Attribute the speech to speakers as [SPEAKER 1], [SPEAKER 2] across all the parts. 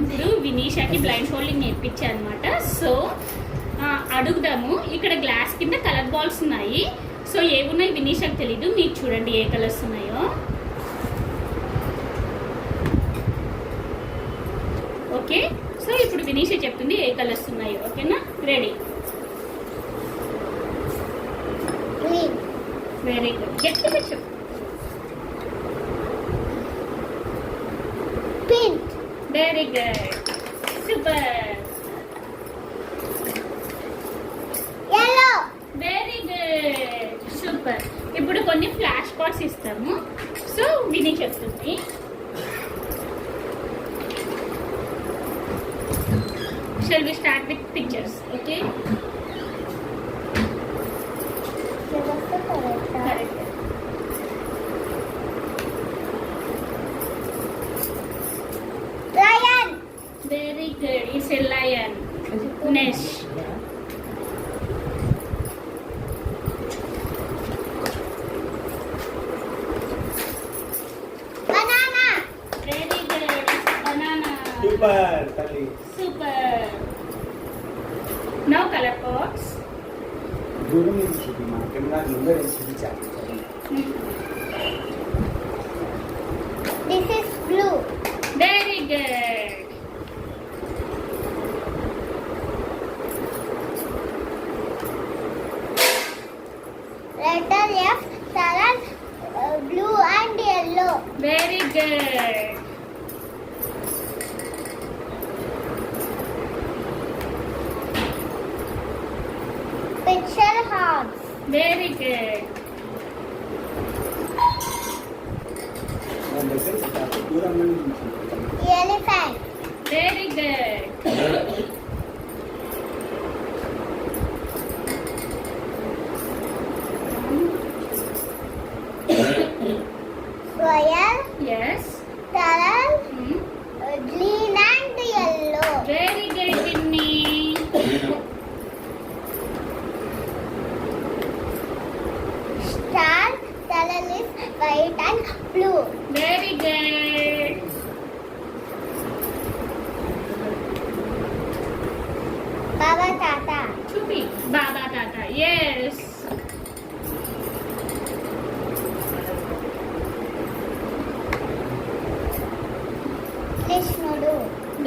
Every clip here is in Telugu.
[SPEAKER 1] ఇప్పుడు వినీషాకి బ్లైండ్ ఫోల్డింగ్ నేర్పించా అనమాట సో అడుగుదాము. ఇక్కడ గ్లాస్ కింద కలర్ బాల్స్ ఉన్నాయి. సో ఏమున్నాయి వినీషాకి తెలీదు. మీరు చూడండి ఏ కలర్స్ ఉన్నాయో. ఓకే సో ఇప్పుడు వినీష చెప్తుంది ఏ కలర్స్ ఉన్నాయో. ఓకేనా రెడీ
[SPEAKER 2] గ్రీన్
[SPEAKER 1] వెరీ గుడ్ గట్టిగా చెప్పు very good super
[SPEAKER 2] yellow.
[SPEAKER 1] Very good super ఇప్పుడు కొన్ని ఫ్లాష్ కార్డ్స్ ఇస్తాము. సో విని చెప్తుంది. Shall we start with pictures okay শেষ Super,
[SPEAKER 2] Banana.
[SPEAKER 3] Super.
[SPEAKER 1] Now color box. Durum
[SPEAKER 3] is shooting, ma. Camera number is shooting. Hmm.
[SPEAKER 2] This is blue.
[SPEAKER 1] Very good.
[SPEAKER 2] Picture hearts.
[SPEAKER 3] Very good. The
[SPEAKER 2] Elephant.
[SPEAKER 1] Yes
[SPEAKER 2] salad
[SPEAKER 1] Hmm.
[SPEAKER 2] uh, green and yellow
[SPEAKER 1] very good Vinni
[SPEAKER 2] star salad is white and blue
[SPEAKER 1] very good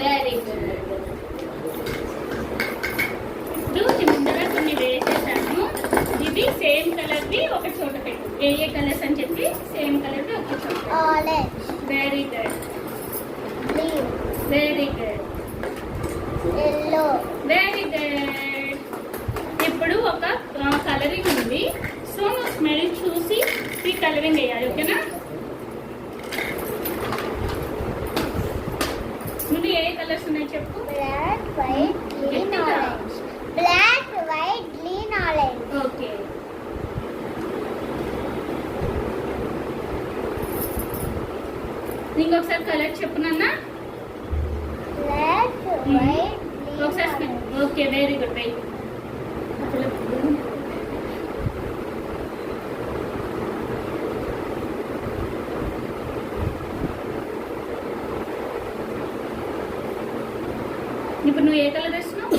[SPEAKER 1] very good ఇప్పుడు ముందర కొన్ని వేసేసాను ఇవి సేమ్ కలర్వి ఒక చోట పెట్టు. ఏ ఏ కలర్స్ అని చెప్పి సేమ్ కలర్వి ఒక చోట very good very good very good ఇప్పుడు ఒక కలరింగ్ ఉంది. సో నువ్వు స్మెల్ చూసి ఈ కలరింగ్ వేయాలి ఓకేనా నువ్వు ఉన్నాయి చెప్పు
[SPEAKER 2] white green
[SPEAKER 1] Getting
[SPEAKER 2] orange black white green orange
[SPEAKER 1] okay ఇంకొకసారి కలర్ చెప్పు నాన్న ఒకసారి smell
[SPEAKER 2] orange
[SPEAKER 1] okay very good very ఇప్పుడు నువ్వు ఏ కలర్ వేస్తున్నావు?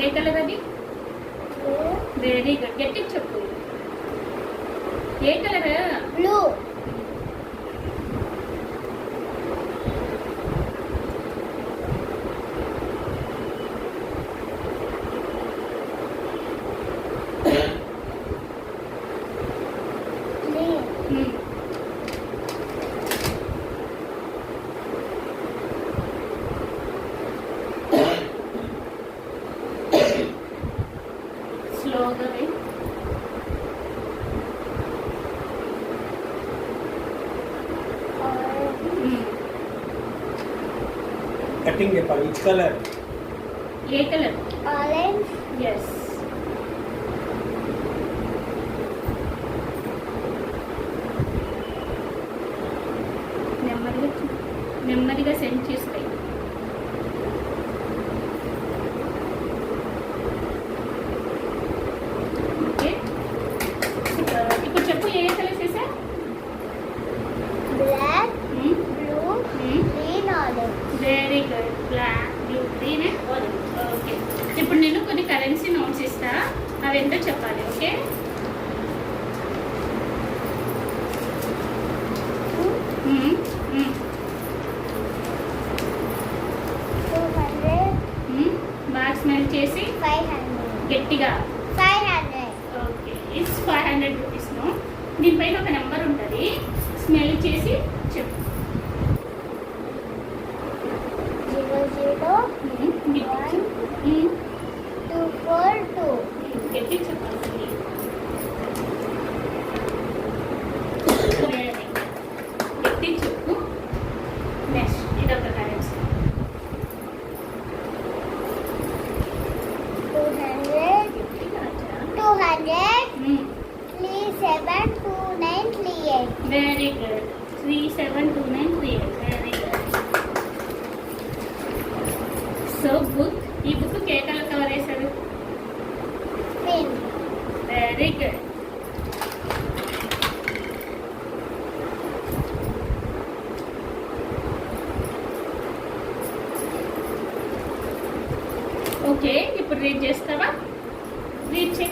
[SPEAKER 1] ఏ కలర్ అది? Very good. గట్టి చెప్పు. ఏ కలర్?
[SPEAKER 2] blue green
[SPEAKER 1] స్లోగా వే
[SPEAKER 2] orange
[SPEAKER 3] కటింగ్ చెప్పాలి. విచ్ కలర్
[SPEAKER 1] ఏ కలర్?
[SPEAKER 2] Orange.
[SPEAKER 1] ఎస్ నెమ్మదిగా నెమ్మదిగా సెండ్ చేస్తాయి ఇప్పుడు నేను కొన్ని కరెన్సీ నోట్స్ ఇస్తా అవి ఎంతో చెప్పాలి ఓకే? మ్మ్, మ్మ్, బాగా స్మెల్ చేసి
[SPEAKER 2] ఫైవ్
[SPEAKER 1] గట్టిగా.
[SPEAKER 2] Five hundred
[SPEAKER 1] okay it's five hundred రూపీస్ను దీనిపైన ఒక నెంబర్ ఉంటుంది. స్మెల్ చేసి చెప్పు.
[SPEAKER 2] జీరో జీరో
[SPEAKER 1] మ్మ్, గట్టిగా చెప్పు. మ్మ్,
[SPEAKER 2] టూ ఫోర్ టూ
[SPEAKER 1] గట్టిగా చెప్పాలి గట్టిగా చెప్పు నెక్స్ట్ ఇదొక కరెన్సీ
[SPEAKER 2] టూ హండ్రెడ్
[SPEAKER 1] గట్టిగా అచ్చా.
[SPEAKER 2] Two hundred
[SPEAKER 1] hmm.
[SPEAKER 2] Three seven two nine three eight
[SPEAKER 1] very good three seven two nine three eight very good so book ఈ బుక్ ఏ కలర్ కవర్ వేశారు వెరీ గుడ్ ఓకే ఇప్పుడు రీడ్ చేస్తావా? రీడ్ చే